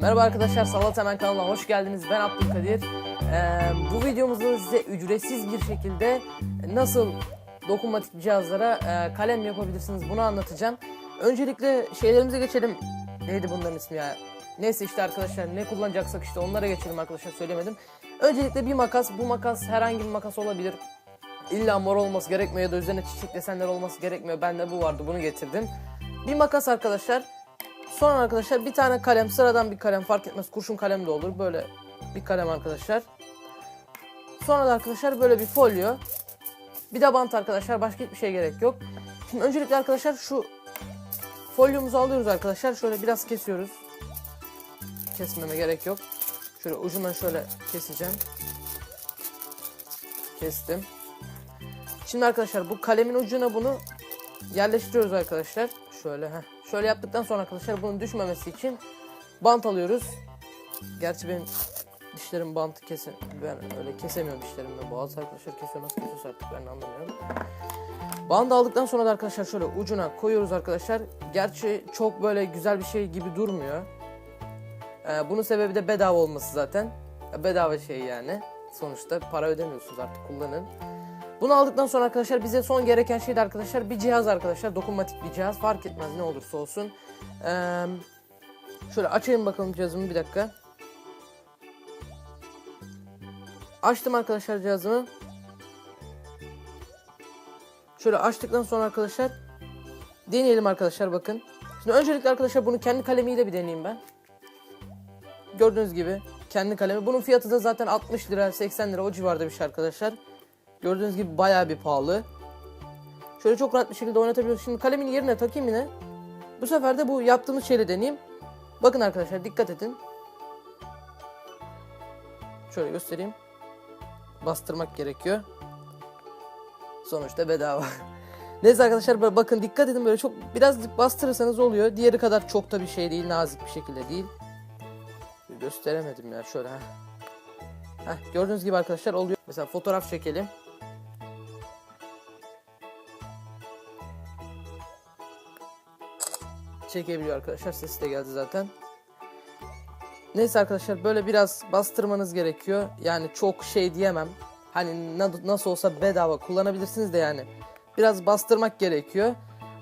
Merhaba arkadaşlar Salat Hemen kanalına hoş geldiniz. Ben Abdülkadir. Ee, bu videomuzda size ücretsiz bir şekilde nasıl dokunmatik cihazlara e, kalem yapabilirsiniz bunu anlatacağım. Öncelikle şeylerimize geçelim. Neydi bunların ismi ya? Neyse işte arkadaşlar ne kullanacaksak işte onlara geçelim arkadaşlar söylemedim. Öncelikle bir makas. Bu makas herhangi bir makas olabilir. İlla mor olması gerekmiyor ya da üzerine çiçek desenler olması gerekmiyor. Bende bu vardı bunu getirdim. Bir makas arkadaşlar. Sonra arkadaşlar bir tane kalem sıradan bir kalem fark etmez kurşun kalem de olur böyle bir kalem arkadaşlar. Sonra da arkadaşlar böyle bir folyo. Bir de bant arkadaşlar başka hiçbir şey gerek yok. Şimdi öncelikle arkadaşlar şu folyomuzu alıyoruz arkadaşlar şöyle biraz kesiyoruz. Kesmeme gerek yok. Şöyle ucundan şöyle keseceğim. Kestim. Şimdi arkadaşlar bu kalemin ucuna bunu yerleştiriyoruz arkadaşlar. Şöyle heh. Şöyle yaptıktan sonra arkadaşlar bunun düşmemesi için bant alıyoruz. Gerçi benim dişlerim bantı kesin. Ben öyle kesemiyorum dişlerimle. Bazı arkadaşlar kesiyor nasıl kesiyorsa artık ben anlamıyorum. Bandı aldıktan sonra da arkadaşlar şöyle ucuna koyuyoruz arkadaşlar. Gerçi çok böyle güzel bir şey gibi durmuyor. Ee, bunun sebebi de bedava olması zaten. Bedava şey yani. Sonuçta para ödemiyorsunuz artık kullanın. Bunu aldıktan sonra arkadaşlar bize son gereken şey de arkadaşlar bir cihaz arkadaşlar. Dokunmatik bir cihaz fark etmez ne olursa olsun. Ee, şöyle açayım bakalım cihazımı bir dakika. Açtım arkadaşlar cihazımı. Şöyle açtıktan sonra arkadaşlar deneyelim arkadaşlar bakın. Şimdi öncelikle arkadaşlar bunu kendi kalemiyle bir deneyeyim ben. Gördüğünüz gibi kendi kalemi. Bunun fiyatı da zaten 60 lira 80 lira o civarda bir şey arkadaşlar. Gördüğünüz gibi bayağı bir pahalı. Şöyle çok rahat bir şekilde oynatabiliyoruz. Şimdi kalemin yerine takayım yine. Bu sefer de bu yaptığımız şeyle deneyeyim. Bakın arkadaşlar dikkat edin. Şöyle göstereyim. Bastırmak gerekiyor. Sonuçta bedava. Neyse arkadaşlar bakın dikkat edin böyle çok biraz bastırırsanız oluyor. Diğeri kadar çok da bir şey değil nazik bir şekilde değil. Gösteremedim ya şöyle. Heh. Heh, gördüğünüz gibi arkadaşlar oluyor. Mesela fotoğraf çekelim. Çekebiliyor arkadaşlar. Sesi de geldi zaten. Neyse arkadaşlar böyle biraz bastırmanız gerekiyor. Yani çok şey diyemem. Hani na- nasıl olsa bedava kullanabilirsiniz de yani. Biraz bastırmak gerekiyor.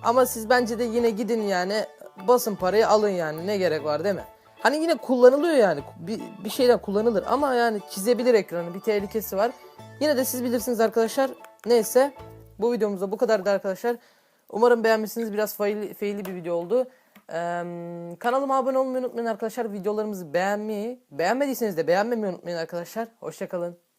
Ama siz bence de yine gidin yani basın parayı alın yani ne gerek var değil mi? Hani yine kullanılıyor yani bir, bir şeyden kullanılır ama yani çizebilir ekranı bir tehlikesi var. Yine de siz bilirsiniz arkadaşlar. Neyse bu videomuzda bu kadardı arkadaşlar. Umarım beğenmişsiniz biraz faili, faili bir video oldu. Ee, kanalıma abone olmayı unutmayın arkadaşlar. Videolarımızı beğenmeyi, beğenmediyseniz de beğenmemeyi unutmayın arkadaşlar. Hoşçakalın.